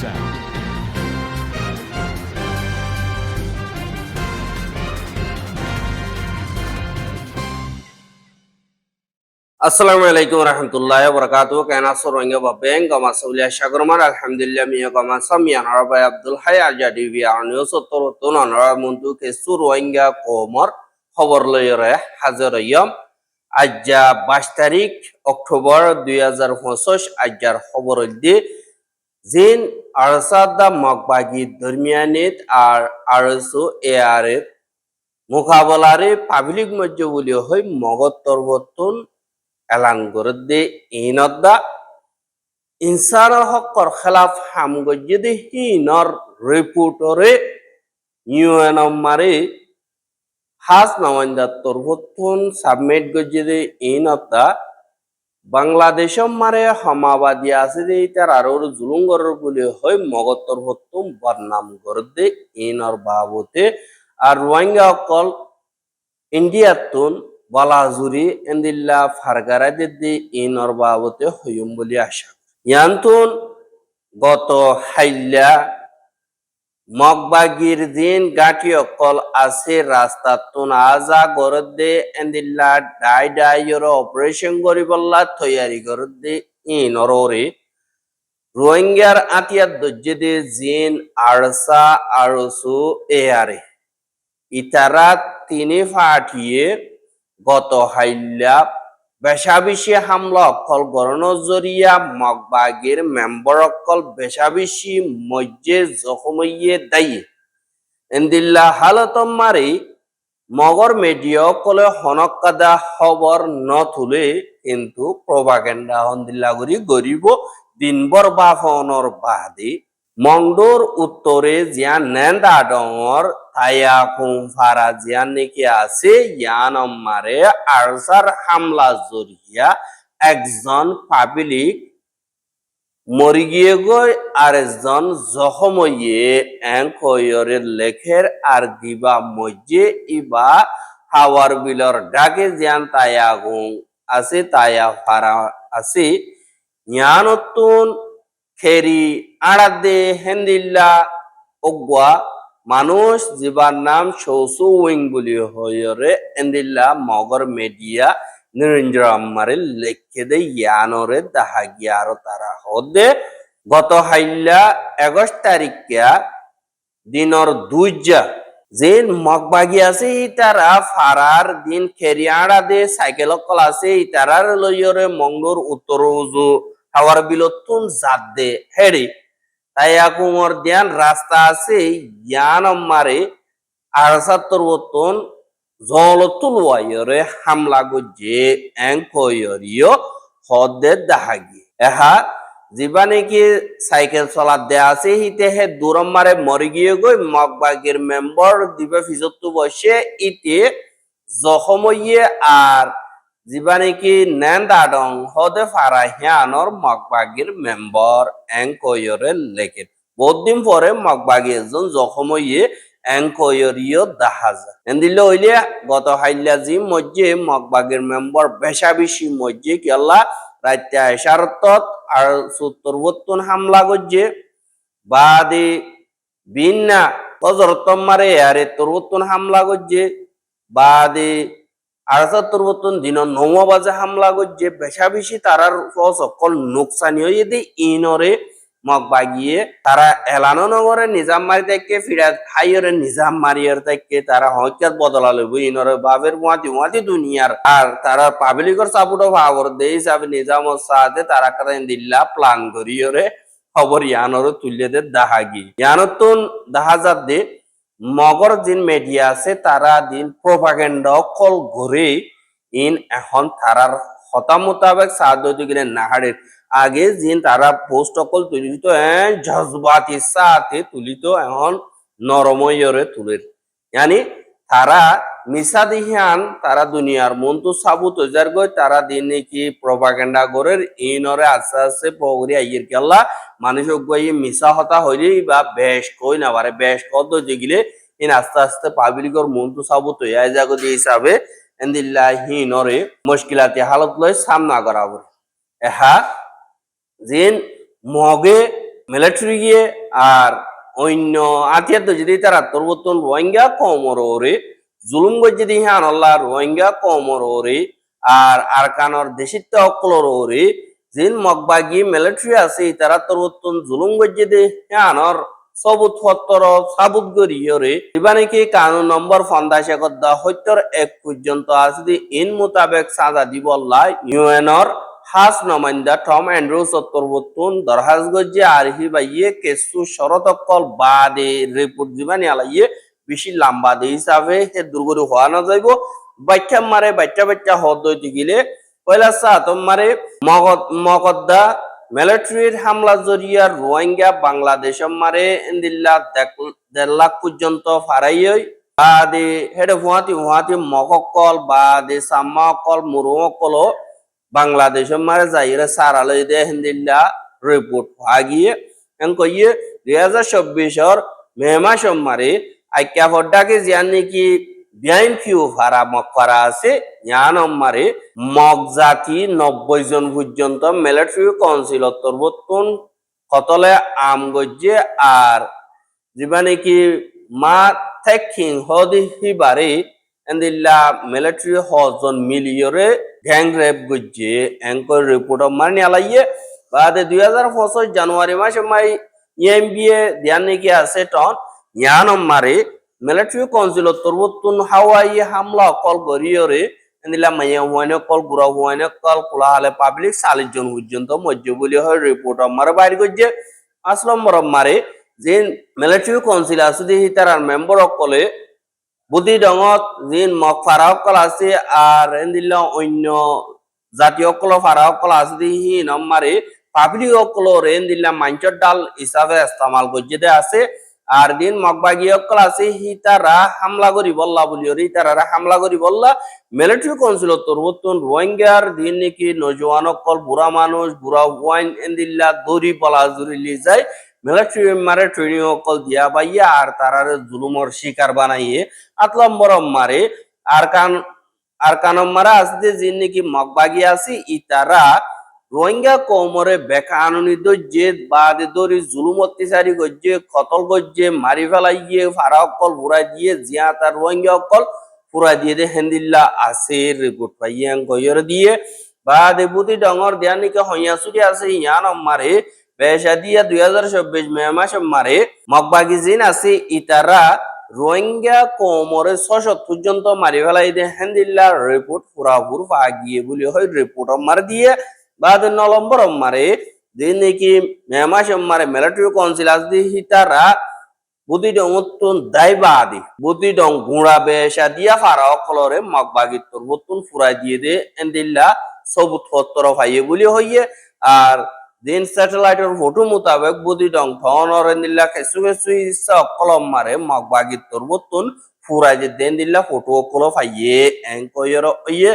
sound. আসসালামু আলাইকুম রহমতুল্লাহ বরকাতু কেনা সরঙ্গে বাবেং গমা সৌলিয়া সাগরমার আলহামদুলিল্লাহ মিয়া গমা সামিয়ান আরবাই আব্দুল হাই আজা ডিবি আনিও সত্তর তুন অনরা মন্তু কে সুরওয়াঙ্গা কোমর খবর লয়রে হাজার ইয়ম আজ্জা বাইশ তারিখ অক্টোবর দুই হাজার পঁচিশ আজ্জার খবর দি জিন আরসাদা মকবাগি দরমিয়ানিত আর আরসু এ আর মোকাবলারে পাবলিক মজ্জ বলি হই মগত তরবতুন এলান করে দে ইনদ্দা ইনসানৰ হকৰ খেলাফ হাম গজ্জেদি হিনৰ রিপোর্টরে ইউএনএম মারে হাজ নমাইন্দার তরফতুন সাবমিট গজ্জেদি ইনদ্দা বাংলাদেশম মারে হমাবাদী আছে যে তার আরও জুলুম বলে হয় মগত তরফতুন বদনাম করে দে ইনর বাবতে। আর রোহিঙ্গা অকল ইন্ডিয়াতুন বলাজুরি এন্দিল্লা ফারগারা দিদি ইনর বাবতে হইম বলি আশা। ইয়ান্তুন গত হাইল্লা মগবাগির দিন গাঁটি অকল আছে রাস্তা তুন আজা দে এন্দিল্লা ডাই ডাইয়র অপারেশন করিবল্লা তৈয়ারি দে ইনরে রোহিঙ্গার আতিয়ার দজ্জে দে জিন আরসা আরসু এয়ারে। ইতারা তিনি ফাটিয়ে গত হাইল্লা বেশাবিশি হামলা অকল গরণ জরিয়া, মগবাগির মেম্বর অকল বেশাবিশি মজ্জে জখমইয়ে দায়ী। এন্দিল্লা হালতম মারি মগর মিডিয়া অকলে হনকাদা খবর ন তুলে কিন্তু প্রভাগেন্ডা হন্দিল্লা করি গরিব দিনবর বাফনর বাদে মংডোর উত্তরে জিয়ান নেন্দা ডঙর তায়া কুমফারা জিয়ান নেকি আছে, ইয়ান মারে আরসার হামলা জরিয়া একজন পাবলিক মরি গিয়ে গই আর একজন জখম হইয়ে এঙ্কয়রে লেখের আর দিবা মজ্জে ইবা হাওয়ার বিলর ডাকে জিয়ান তায়া গুং আছে তায়া ফারা আছে। ইয়ানতুন খেরি আড়াদে হেন্দিল্লা অগুয়া মানুষ জীবার নাম সৌসু উইং বলি হয়রে এন্দিল্লা মগর মেডিয়া নিরঞ্জন আম্মারে লেখে দে, ইয়ানরে দাহা গিয়ার তারা হদে। গত হাইল্লা এগস্ট তারিখা দিনর দুইজা যে মগবাগি আছে, ইতারা ফারার দিন খেরিয়াড়া দে সাইকেল কল আছে, ইতারার লইয়রে মঙ্গলোর উত্তর উজু হাওয়ার বিলতুন জাত দে হেড়ি তাই কুমর দিয়ান, রাস্তা আছে ইয়ান মারে আরসাত্তর বতন জলতুল ওয়াইরে হামলা গজ্জে এঙ্কয়রিও হদে দাহাগি। এহা যিবা নাকি সাইকেল চলাত দে আছে? হিতে হে দূরম মারে মরি গিয়ে গই মগবাগের মেম্বার দিবে ফিজতু বসে, ইতে জখমইয়ে আর যিবা নাকি নেন্দাডং হদে ফারা হিয়ানর মগবাগির মেম্বার এঙ্কয়রে লেখেন বহুত দিন পরে মগবাগি এজন জখমইয়ে এঙ্কয়রিও দাহাজা। এন্দিলে হইলে গত হাইল্লা জি মজ্জে মগবাগের মেম্বার বেশা বেশি মজ্জে কেলা রাত্য এশারতত আর সত্তর বত্তন হামলা গজ্জে বাদে বিন্না হজরতম মারে আরে তরবত্তন হামলা গজ্জে বাদে আড়সাত্তর বতন দিন নৌ বাজে হামলা গজ্জে বেশা বেশি তারার সকল নোকসানি হয়ে দে ইনরে মগ বাগিয়ে তারা এলানো নগরে নিজাম মারি থেকে ফিরা হাইয়রে নিজাম মারিয়ার থেকে তারা হকিয়াত বদলা লইব। ইনরে বাবের মুয়াতি মুয়াতি দুনিয়ার। আর তারা পাবলিকর সাপোর্ট ভাবর দে হিসাবে নিজাম সাথে তারা কাতা দিল্লা প্লান করিয়রে খবর ইয়ানরে তুলিয়ে দে দাহাগি। ইয়ানতুন দাহাজাত দে মগর যিন মিডিয়া আছে তারা দিন প্রোপাগেন্ডা কল ঘুরে ইন এখন তারার হতা মোতাবেক সাহায্য কিনে নাহারের আগে যিন তারা পোস্ট অকল তুলিত জজবাতি সাথে তুলিত এখন নরময়রে তুলের জানি তারা মিসা দিহান তারা দুনিয়ার মন্তু সাবু তৈজার গই তারা দিন নাকি প্রপাগেন্ডা গরের ইনরে আস্তে আস্তে পগরি আইয়ের কেল্লা মানুষ গই মিসা হতা হইলেই বা বেশ কই না পারে, বেশ কত যেগুলে ইন আস্তে আস্তে পাবলিকর মন্তু সাবু তৈয়া জাগতি হিসাবে এন্দিল্লা হিনরে মুশকিলাতি হালত লয় সামনা করা বলে এহা জিন মগে মিলিটারি গিয়ে আর অন্য আতিয়াত যদি তারা তরবতন রোহিঙ্গা কমর ওরে জুলুম গজ্জি হান আল্লাহ, রোহিঙ্গা কমর ওরে, আর আরকানর দেশিত্ব অকলর ওরে, জিন মগবাগি মিলিটারি আছে, তারা তরবতন জুলুম গজ্জি দে হানর সবুত সত্তর, সাবুত গরিয়রে ইবানিকি কানুন নম্বর সত্তর এক পর্যন্ত ইন মোতাবেক সাজা ইউএনর হাস নমাইন্দা টম অ্যান্ড্রু বাইয়ে কেসু শরতকল বাদে রিপোর্ট দিবানি আলাইয়ে বেশি লম্বা দে হিসাবে হে দুর্গরি হওয়া না যাইব। বাচ্চা মারে, বাচ্চা বাচ্চা হদ দইতে গেলে। পয়লা সাতম মারে মগদ্দা মিলিটারির হামলা জরিয়া রোহিঙ্গা বাংলাদেশ মারে ইন্দিল্লা দেড় লাখ পর্যন্ত ফারাইয়ই। বাদে হেডে হুয়াতি হুয়াতি মককল বাদে সাম্মাকল, মুরুমকল বাংলাদেশ মারে যাইরে সারালই দে হিন্দিল্লা রিপোর্ট হাগিয়ে এনকইয়ে দুই হাজার চব্বিশর মে মাস মারে আইক্যা ফড্ডাকে জিয়ান নাকি বিআইন ফিউ ফারা মক ফারা আছে? জ্ঞান মারে মগ জাতি নব্বই জন পর্যন্ত মিলিটারি কাউন্সিল তরবতুন কতলে আম গজ্জে আর যিবা নাকি মা থেকিং হদি হিবারে এন্দিল্লা মিলিটারি হজন মিলিয়রে গ্যাং রেপ গজ্জে এঙ্কর রিপোর্ট মারনি আলাইয়ে। বাদে দুই হাজার পঁচিশ জানুয়ারি মাসে মাই ইএম বি এ ধ্যান নাকি আছে টন। জ্ঞান মারে মিলিটারি কাউন্সিল তরবতুন হাওয়াই হামলা কল গরিয়রে এন্দিলা মাইয়া হুয়ানে কল গুড়া হুয়ানে কল কুলা হালে পাবলিক চাল্লিশ জন পর্যন্ত মধ্য বলি হয় রিপোর্ট মারে বাইর গজ্জে পাঁচ নম্বর মারে যে মিলিটারি কাউন্সিল আছে দি তার মেম্বার অকলে বুদ্ধি ডঙত যিন মগ অকল আছে আর এন্দিলা অন্য জাতীয় অকল ফারা অকল আছে দি হি নম্বরে পাবলিক অকল এন্দিলা মাঞ্চর ডাল হিসাবে ইস্তেমাল গজ্জে আছে। আর দিন মগবাগি অকল আছে হি তারা হামলা করি বললা বলি ওর তারা হামলা করি বললা। মিলিটারি কাউন্সিল তরবতন রোহিঙ্গার দিন নাকি নজওয়ান অকল বুড়া মানুষ, বুড়া ওয়াইন এন্দিল্লা দড়ি পলা জুড়িলি যায়। মিলিটারি মারে ট্রেনিং অকল দিয়া বাইয়া আর তারারে জুলুমর শিকার বানাইয়ে আতলম বরম মারে। আর কান আর কানম মারা আসতে যিন নাকি মগবাগি আছে ই তারা রোহিঙ্গা কৌমরে বেকা আনন্দিত যে বাদে দরি জুলুম অত্যাচারী গজ্জে, কতল গজ্জে, মারি ফেলাইয়ে ফারা অকল ফুরাই দিয়ে, জিয়া তার রোহিঙ্গা অকল ফুরাই দিয়ে দে হেন্দিল্লা আছে রিপোর্ট পাইয়াং দিয়ে। বাদে বুতি ডঙর দিয়ানিকে হইয়া সুরি আছে ইয়ান মারে বেশা দিয়া দুই হাজার চব্বিশ মে মাসে মারে মগবাগি জিন আছে ইতারা, রোহিঙ্গা কোমরে ছশ পর্যন্ত মারি ফেলাই দিয়ে হেন্দিল্লা রিপোর্ট পুরাপুর পা গিয়ে বলি হয় রিপোর্ট মার দিয়ে। বাদ নলম্বর মারে দিন নাকি মে মাসে মারে মিলিটারি কাউন্সিল আছে হিতারা বুদ্ধি ডং উত্তুন দায়বাদি বুদ্ধি ডং গুড়া বেশা দিয়া ফারা অকলরে মগবাগি তোর বতুন ফুরাই দিয়ে দে এন্দিল্লা সবুত হত্তর ভাইয়ে বলি হইয়ে আর দিন স্যাটেলাইটের ফটো মোতাবেক বুদ্ধি ডং ধনর এন্দিল্লা খেসু খেসু ইচ্ছা অকলম মারে মগবাগি তোর বতুন ফুরাই যে দেন দিল্লা ফটো অকল ভাইয়ে এঙ্কয়র ইয়ে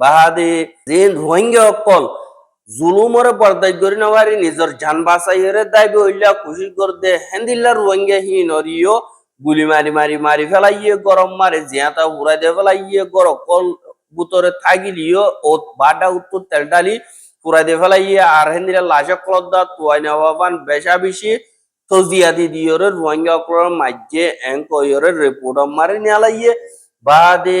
বাহাদি দিন রোহিঙ্গা অকল জুলুমরে বরদাই করি নবারি নিজর জান বাঁচাইরে দাইবে হইলা খুশি কর দে হেন্দিল্লা রোহিঙ্গা হি নরিও গুলি মারি মারি মারি ফেলাইয়ে গরম মারে জিয়াতা উড়াই দে ফেলাইয়ে গর কল বুতরে থাকিলিও ও বাটা উত্তর তেল ডালি পুরাই দে ফেলাইয়ে আর হেন্দিলা লাশে কলত দা তুয়াই নেওয়াবান বেশা বেশি তজিয়া দি দিয়রে রোহিঙ্গা অকলর মাঝে এং কয়রে রিপোর্ট মারে নিয়ালাইয়ে বাদে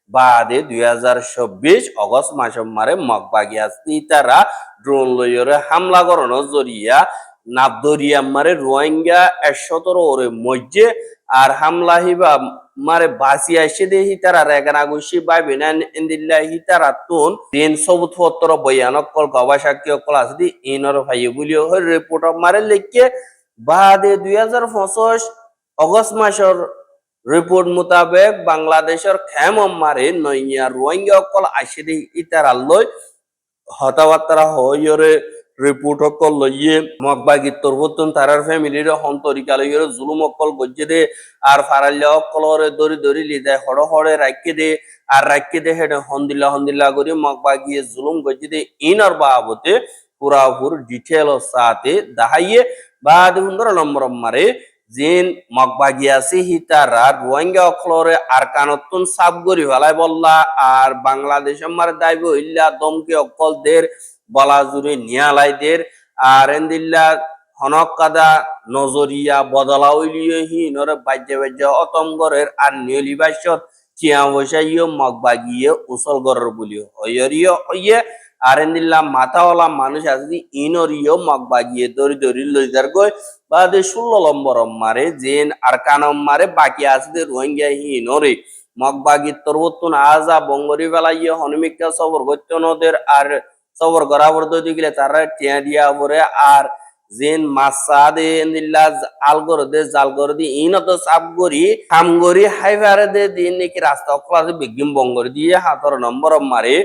বাদে দুই হাজার চব্বিশ অগস্ট মাস মারে মগবাগি আসতে তারা ড্রোন লইয়রে হামলা করানো জরিয়া নাবদরিয়া মারে রোহিঙ্গা একশতর ওরে মজ্জে, আর হামলা হিবা মারে বাসি আসে দে হিতারা রেগানা গুছি বাই বিনান ইন্দিল্লা হিতারা তুন। তিন সবুত পত্র বয়ানক কল গবা সাক্ষী কল আছে দি, ইনর ভাই বলি হয় রিপোর্ট মারে লিখকে বাদে দুই হাজার পঁচিশ অগস্ট মাসের রিপোর্ট মোতাবেক বাংলাদেশের খেম মারে নইয়া রোহিঙ্গা অকল আসে দি ইতারা লই হতাবার্তা হইরে রিপোর্ট অকল লইয়ে মগবাগি তরবতন তারার ফ্যামিলির হন্তরিকা লইয়ে জুলুম অকল গজ্জে দে আর ফারাল্য অকলরে দরি দরি লিদায় হড় হড়ে রাখকে দে আর রাখকে দে হেডে হন্দিল্লা হন্দিল্লা করে মগবাগিয়ে জুলুম গজ্জে দে ইনর বাবতে পুরাপুর ডিটেল সাথে দাহাইয়ে বাদ সুন্দর নম্বর মারে জিন মগবাগি আছে হিতারা রোহিঙ্গা অকলরে আর কানতুন সাব গরি ফেলাই বললা, আর বাংলাদেশ আমার দাইব ইল্লা দমকে অকল দের বলা জুড়ে নিয়ালাইদের, আর এন্দিল্লা হনক কাদা নজরিয়া বদলা উলিয়ে হি নরে বাজ্যে বাজ্যে অতঙ্গরের আর নিয়লি বাস্যত চিয়া বসাইও মগবাগিয়ে উসল গরের বলি হইয়রিও হইয়ে আর এন্দিল্লা মাথাওয়ালা মানুষ আছে, ইনরিও মগবাগিয়ে দরি দরি লইদার গই বাদে ষোলো নম্বর মারে, জেন আর কানম মারে, বাকি আছে রোহিঙ্গা হি নরে মগবাগি তরবতুন আজা বঙ্গরি বেলাইয়ে হনুমিকা সবর গত্যনদের আর সবর গরাবর দই গেলে তারা টিয়া দিয়া পরে আর gen they আলগর they জালগর the in তো সাপ গরি কাম গরি হাইভারে দে দিন নাকি রাস্তা অকলাসে বিগিম বঙ্গর দিয়ে হাতর নম্বর মারে।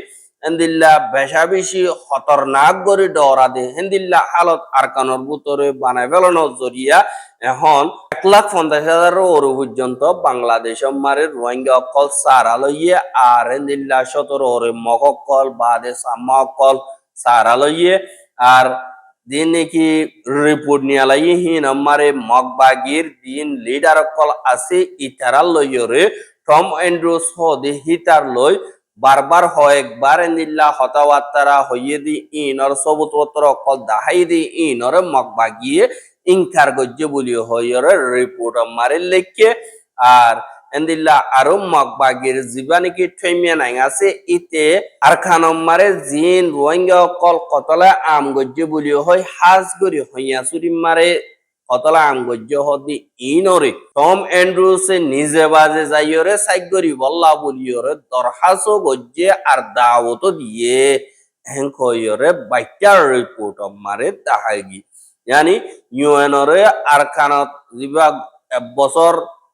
হেন্দিল্লা বেশা বেশি খতরনাক গরি ডরা দে। হেন্দিল্লা হালত আরকানোর ভিতরে বানাই ফেলানো জরিয়া। এখন এক লাখ পঞ্চাশ হাজারের ওর পর্যন্ত বাংলাদেশ মারে রোহিঙ্গা অকল সারা লইয়ে আর হেন্দিল্লা সতেরো ওরে মকল বাদে সাম্মা অকল সারা লইয়ে। আর দিন নাকি রিপোর্ট নিয়ে লাই হিন আমারে মগবাগির দিন লিডার অকল আছে ইতারাল লইয়রে টম এন্ড্রুস হদে হিতার লই বারবার হয়েকবার নিল্লা হতাবার্তারা হইয়ে দি ইনর সবুতপত্র অকল দাহাই দি ইনর মগবাগিয়ে ইনকার গজ্জে বলি হইয়রে রিপোর্ট আমারে লেখকে আর এন্দিল্লা আরও মগবাগির জীবানিকি ঠৈমিয়া নাই আছে, ইতে আর খানম্মারে জিন, রোহিঙ্গা অকল কতলা আম গজ্জে বলি হয়, হাজ গরি হইয়া চুরি মারে। কতলা আম গজ্জে হদি ইনরে। টম এন্ড্রুসে নিজে বাজে যাইয়রে সাইগরি বল্লা বলিয়রে দরহাসো গজ্জে আর দাওত দিয়ে হ্যাঙ্ক হইয়রে বাইটার রিপোর্ট মারে তাহাগি ইয়ানি ইউএনরে আর খানত জিবা বছর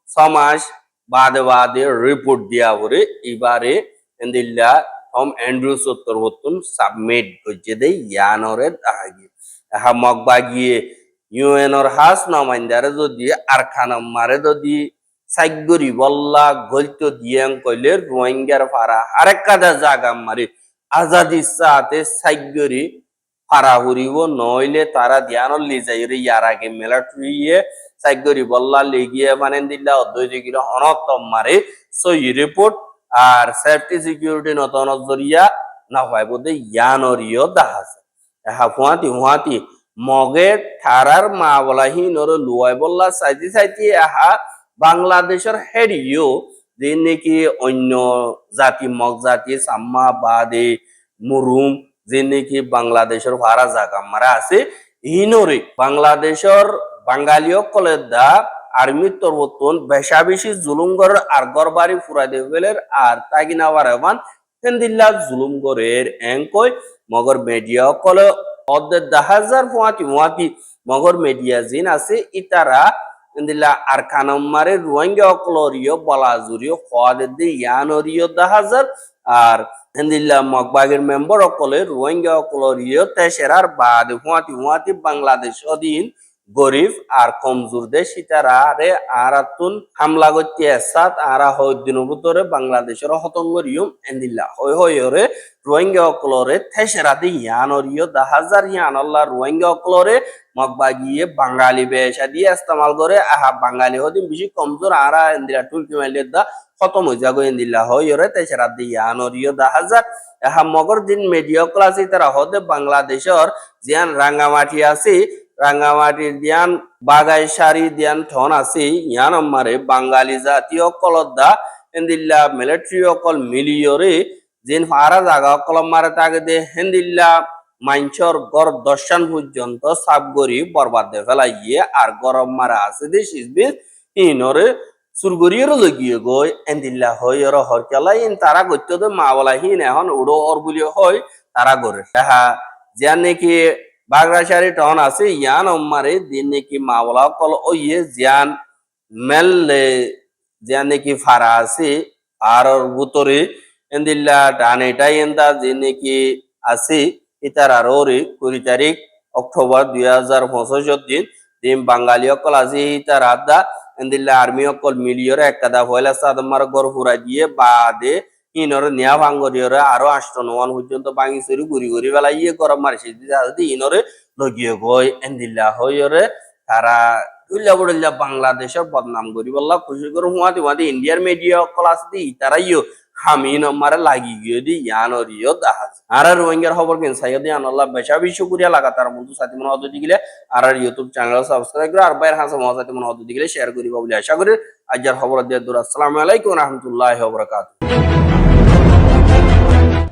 ছমাস বাদে বাদে রিপোর্ট দিয়া পরে এবারে এন্দিল্লা টম অ্যান্ড্রুস উত্তর সাবমিট করছে দেই, ইয়ানরে দাহাগি হা মগবা গিয়ে ইউএনর হাস নমাইন্দারে যদি আর খানাম মারে যদি সাইগরি বল্লা গলত দিয়াং কইলে রোহিঙ্গার ফারা আরেক কাদা জাগা মারে। আজাদি সাথে সাইগরি ফারা হরিব, নইলে তারা ধ্যান লি যাইরে ইয়ার আগে মেলা টুইয়ে সাইগরি বল্লা লেগিয়ে মানে দিল্লা অধ্যয় গিরা অনত মারে। সই রিপোর্ট আর সেফটি সিকিউরিটি নত নজরিয়া না হয় বোধে ইয়ানরিও দাহাজ হা ফুয়াতি ফুয়াতি মগে ঠারার মা বলাহি নর লুয়াই বল্লা সাইতি সাইতি আহা বাংলাদেশের হেডিও যে নাকি অন্য জাতি, মগ জাতি, সাম্মা, বাদে, মুরুম, যে নাকি বাংলাদেশের ভাড়া জাগা মারা আছে। ইনরে বাংলাদেশের বাঙালিও কলে দা আর্মির তরবতন বেশা বেশি জুলুম গরের আর গরবারি ফুরাই দেবেলের আর তাগিনা বারেমান হেন্দিল্লা জুলুম গরের এঙ্কই মগর মিডিয়া কলে অর্ধেক দাহাজার ফুয়াতি ফুয়াতি মগর মেডিয়াজিন আছে, ইতারা দিলা আর কানম্মারে রোহিঙ্গা অকলরিও বলাজুরিও খোয়াদের দি ইয়ানরিও দাহাজার, আর হেন্দিল্লা মগবাগের মেম্বার অকলে রোহিঙ্গা অকলরিও তেসেরার বাদ ফুয়াতি ফুয়াতি বাংলাদেশ অধীন গরিব আর কমজোর দেশ আরাতুন হামলা করতে এসাত আরা দিনের ভিতরে বাংলাদেশের হতঙ্গরিয়ম এন্দিল্লা। হই হই রোহিঙ্গা অকলরে থেসেরা দি ইয়ানরিও দা হাজার ইয়ান আল্লাহ রোহিঙ্গা অকলরে মগবা গিয়ে বাঙালি বেশা দিয়ে ইস্তেমাল করে। আহা, বাঙালি হদিন বেশি কমজোর, আরা এন্দিলা টুলকি মাইলে দা খতম হয়ে যাগো এন্দিল্লা। হই রে তেসেরা দি ইয়ানরিও দা হাজার, আহা, মগর দিন মিডিয়া ক্লাস ইতারা হদে বাংলাদেশের জিয়ান রাঙ্গামাটি আছে রাঙ্গামাটির দিয়ান বাগাই সারি দিয়ান ঠন আছে। ইয়ান আমারে বাঙালি জাতীয় কলদ্দা হেন্দিল্লা মিলিটারি অকল মিলিয়রে। জিন ফারা জাগা অকল মারে তাকে দে, হেন্দিল্লা মাইনচর গর দর্শন পর্যন্ত সাপ গরি বরবাদ দে ফেলাইয়ে, আর গরম মারা আছে দে সিজবি ইনরে সুরগরিয়ের লগিয়ে গই এন্দিল্লা হই ওর হরকেলা ইন তারা গত্য মা হিন এখন উড়ো ওর বুলি হয় তারা গরে। হা জিয়ান নাকি বাগড়াশারি টাউন আছে, ইয়ান অম্মারে দিন নাকি মাওলা কল ও ইয়ে জিয়ান মেললে, জিয়ান নাকি ফারা আছে, আর ভিতরে এন্দিল্লা ডানেটাই এন্দা যে নাকি আছে, ইতার আর ওরে কুড়ি তারিখ অক্টোবর দুই হাজার পঁচিশত দিন দিন বাঙালি অকল আজি তার আদা, এন্দিল্লা আর্মি অকল মিলিয়রে একাদা পয়লা সাদমার গড় ফুরা দিয়ে বাদে ইনর নিয়া ভাঙ্গরিয়রে আরও আষ্ট নওয়ান পর্যন্ত ভাঙি চুরি গুড়ি গুড়ি বেলা ইয়ে গরম মারিছে। যদি ইনরে লগিয়ে গই এন্দিল্লা হইরে তারা তুল্লা বড়িল্লা বাংলাদেশের বদনাম করি বললা, খুশি করে ইন্ডিয়ার মিডিয়া ক্লাস দি তারা ইয়ো হামি নম্বরে লাগি গিয়ে দি, ইয়ানোর ইয়ো দাহাজ। আর রোহিঙ্গার খবর কিন? সাইয়দি আনাল্লাহ বেশা বেশি করিয়া লাগাতার মধ্যে সাথে মনে হতে দিলে আর ইউটিউব চ্যানেল সাবস্ক্রাইব করে আর বাইর হাসা মহাসাথে মনে হতে শেয়ার করিবা বলে আশা করি। আজকের খবর দিয়ে দূর, আসসালামু আলাইকুম রহমতুল্লাহ বরকাত